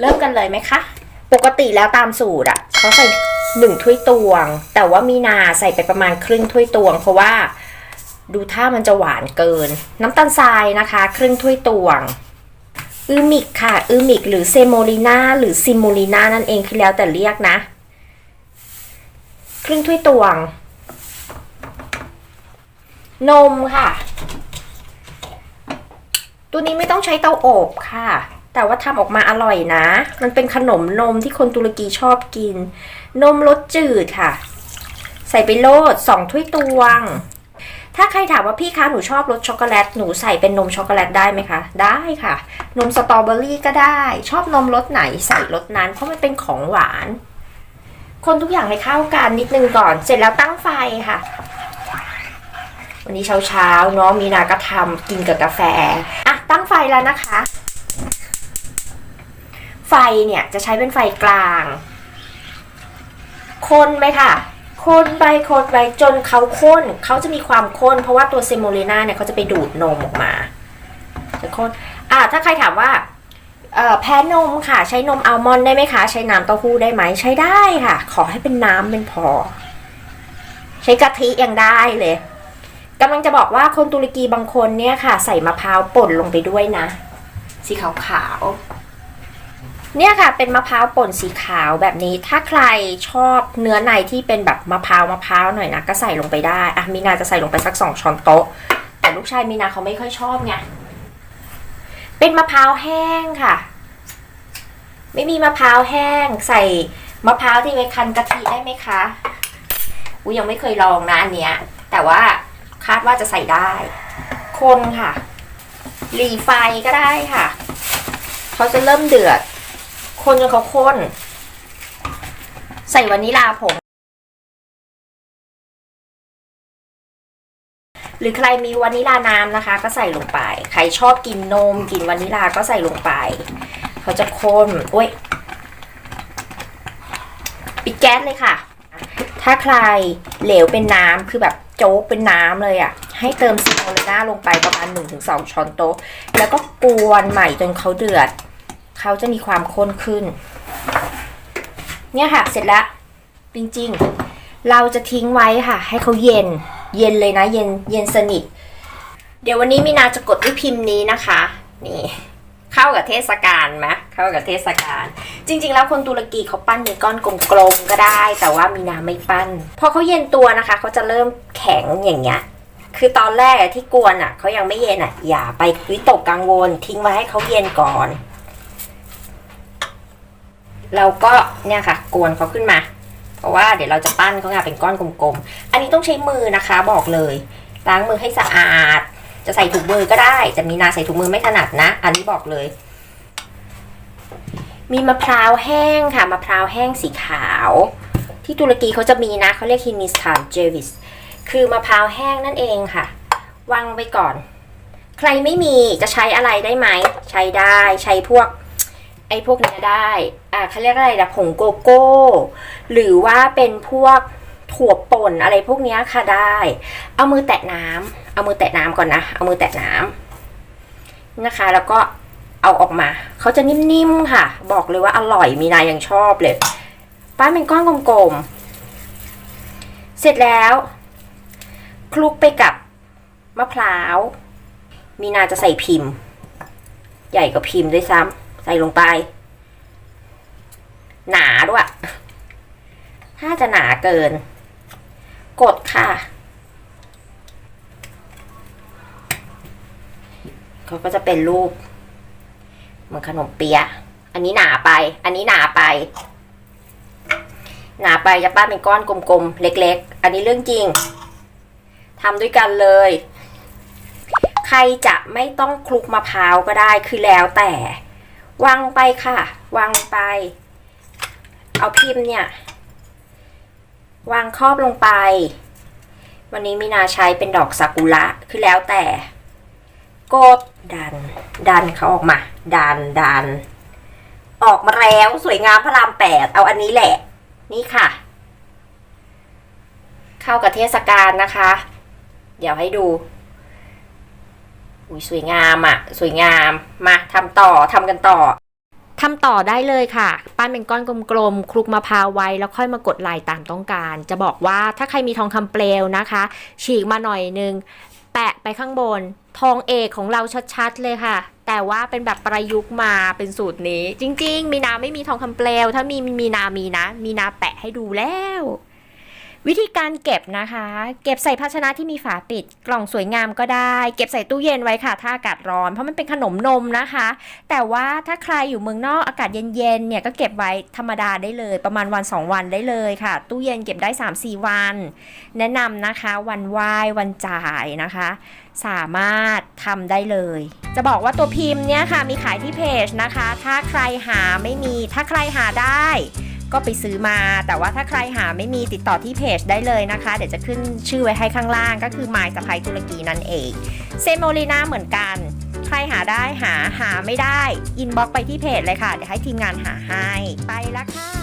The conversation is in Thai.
เริ่มกันเลยไหมคะ ปกติแล้วตามสูตรอะเขาใส่หนึ่งถ้วยตวง แต่ว่ามีนาใส่ไปประมาณครึ่งถ้วยตวง เพราะว่าดูท่ามันจะหวานเกิน น้ำตาลทรายนะคะ ครึ่งถ้วยตวงอืมิกค่ะอืมิกหรือเซโมลิน่าหรือซิโมลิน่านั่นเองคือแล้วแต่เรียกนะ ครึ่งถ้วยตวง นมค่ะ ตัวนี้ไม่ต้องใช้เตาอบค่ะ แต่ว่าทำออกมาอร่อยนะ มันเป็นขนมนมที่คนตุรกีชอบกิน นมรสจืดค่ะ ใส่ไปโลดสองถ้วยตวง ถ้าใครถามว่าพี่คะหนูชอบรสช็อกโกแลต หนูใส่เป็นนมช็อกโกแลตได้ไหมคะ ได้ค่ะ นมสตรอเบอรี่ก็ได้ ชอบนมรสไหนใส่รสนั้น เพราะมันเป็นของหวาน คนทุกอย่างให้เข้ากันนิดนึงก่อน เสร็จแล้วตั้งไฟค่ะวันนี้เช้าๆเนาะมีนาก็ทำกินกับกาแฟอะตั้งไฟแล้วนะคะ ไฟเนี่ยจะใช้เป็นไฟกลาง คนไหมค่ะคนไปคนไปจนเขาข้นเขาจะมีความข้น เพราะว่าตัวเซโมเลนาเนี่ยเขาจะไปดูดนมออกมาจะข้นอะถ้าใครถามว่าแพ้นมค่ะ ใช้นมอัลมอนด์ได้ไหมคะ ใช้น้ำเต้าหู้ได้ไหมใช้ได้ค่ะ ขอให้เป็นน้ำเป็นพอ ใช้กะทิยังได้เลยกำลังจะบอกว่าคนตุรกีบางคนเนี่ยค่ะ ใส่มะพร้าวป่นลงไปด้วยนะ สีขาวขาวๆ เนี่ยค่ะเป็นมะพร้าวป่นสีขาวแบบนี้ ถ้าใครชอบเนื้อในที่เป็นแบบมะพร้าวมะพร้าวหน่อยนะก็ใส่ลงไปได้อะมีนาจะใส่ลงไปสักสองช้อนโต๊ะ แต่ลูกชายมีนาเขาไม่ค่อยชอบไงเป็นมะพร้าวแห้งค่ะ ไม่มีมะพร้าวแห้ง ใส่มะพร้าวที่ไว้คั้นกะทิได้ไหมคะอุ้ยยังไม่เคยลองนะอันเนี้ย แต่ว่าคาดว่าจะใส่ได้ คนค่ะหลีไฟก็ได้ค่ะเขาจะเริ่มเดือด คนจนเขาข้น ใส่วานิลาผง หรือใครมีวานิลาน้ำนะคะ ก็ใส่ลงไป ใครชอบกินนมกินวานิลาก็ใส่ลงไป เขาจะข้นโอ้ยปิดแก๊สเลยค่ะ ถ้าใครเหลวเป็นน้ำคือแบบโจ๊กเป็นน้ำเลยอะ่ะ ให้เติมซิโมเลน่าลงไปประมาณ 1-2 ช้อนโต๊ะ แล้วก็กวนใหม่จนเขาเดือด เขาจะมีความข้นขึ้น เนี่ยค่ะ เสร็จแล้วจริงๆ เราจะทิ้งไว้ค่ะ ให้เขาเย็น เย็นเลยนะ เย็น เย็นสนิท เดี๋ยววันนี้มีนาจะกดด้วยพิมพ์นี้นะคะ นี่ เข้ากับเทศกาลไหมเข้ากับเทศกาล จริง ๆ แล้วคนตุรกีเขาปั้นเป็นก้อนกลมๆก็ได้ แต่ว่ามีนาไม่ปั้น พอเขาเย็นตัวนะคะ เขาจะเริ่มแข็งอย่างเงี้ย คือตอนแรกที่กวนอะ เขายังไม่เย็นอะ อย่าไปวิตกกังวล ทิ้งไว้ให้เขาเย็นก่อน เราก็เนี่ยค่ะกวนเขาขึ้นมา เพราะว่าเดี๋ยวเราจะปั้นเขาไงเป็นก้อนกลมๆ อันนี้ต้องใช้มือนะคะบอกเลยล้างมือให้สะอาด จะใส่ถุงมือก็ได้ แต่มีนาใส่ถุงมือไม่ถนัดนะ อันนี้บอกเลย มีมะพร้าวแห้งค่ะมะพร้าวแห้งสีขาว ที่ตุรกีเขาจะมีนะเขาเรียกฮินิสทานเจวิสคือมะพร้าวแห้งนั่นเองค่ะวางไว้ก่อน ใครไม่มีจะใช้อะไรได้ไหม ใช้ได้ใช้พวก ไอ้พวกเนี้ยได้ อ่าเขาเรียกอะไรนะผงโกโก้ หรือว่าเป็นพวกถั่วป่นอะไรพวกเนี้ยค่ะได้ เอามือแตะน้ำเอามือแตะน้ำก่อนนะ เอามือแตะน้ำนะคะ แล้วก็เอาออกมา เขาจะนิ่มๆค่ะ บอกเลยว่าอร่อย มีนายยังชอบเลย ป้านเป็นก้อนกลมๆ เสร็จแล้วคลุกไปกับมะพร้าว มีนาจะใส่พิมพ์ ใหญ่กว่าพิมพ์ด้วยซ้ำ ใส่ลงไป หนาด้วย ถ้าจะหนาเกิน กดค่ะ เขาก็จะเป็นรูปเหมือนขนมเปี๊ยะอันนี้หนาไป อันนี้หนาไป หนาไปจะป้าเป็นก้อนกลมๆ เล็กๆ อันนี้เรื่องจริงทำด้วยกันเลย ใครจะไม่ต้องคลุกมะพร้าวก็ได้คือแล้วแต่ วางลงไปค่ะ วางลงไป เอาพิมพ์เนี่ย วางครอบลงไป วันนี้มีนาใช้เป็นดอกซากุระคือแล้วแต่กดดัน ดันเขาออกมา ดันดัน ออกมาแล้วสวยงามพระรามแปดเอาอันนี้แหละ นี่ค่ะ เข้ากับเทศกาลนะคะ เดี๋ยวให้ดู อุ้ยสวยงามอะ่ะ สวยงามมาทำต่อทำกันต่อทำต่อได้เลยค่ะ ปั้นเป็นก้อนกลมๆ คลุกมะพร้าวไว้ แล้วค่อยมากดลายตามต้องการ จะบอกว่าถ้าใครมีทองคำเปลวนะคะ ฉีกมาหน่อยนึง แปะไปข้างบน ทองเอกของเราชัดๆเลยค่ะ แต่ว่าเป็นแบบประยุกต์มาเป็นสูตรนี้ จริง ๆ มีนาไม่มีทองคำเปลว ถ้ามีมีนามีนะ มีนาแปะให้ดูแล้ว วิธีการเก็บนะคะ เก็บใส่ภาชนะที่มีฝาปิด กล่องสวยงามก็ได้ เก็บใส่ตู้เย็นไว้ค่ะ ถ้าอากาศร้อน เพราะมันเป็นขนมนมนะคะ แต่ว่าถ้าใครอยู่เมืองนอกอากาศเย็นๆเนี่ยก็เก็บไว้ธรรมดาได้เลย ประมาณวัน 2 วันได้เลยค่ะ ตู้เย็นเก็บได้ 3-4 วัน แนะนำนะคะวันไหว้วันจ่ายนะคะ สามารถทำได้เลย จะบอกว่าตัวพิมพ์เนี่ยค่ะมีขายที่เพจนะคะ ถ้าใครหาไม่มีถ้าใครหาได้ ก็ไปซื้อมา แต่ว่าถ้าใครหาไม่มีติดต่อที่เพจได้เลยนะคะ เดี๋ยวจะขึ้นชื่อไว้ให้ข้างล่าง ก็คือ My สะพายตุรกีนั่นเองเซโมลีนาเหมือนกัน ใครหาได้หาหาไม่ได้ อินบ็อกไปที่เพจเลยค่ะ เดี๋ยวให้ทีมงานหาให้ ไปแล้วค่ะ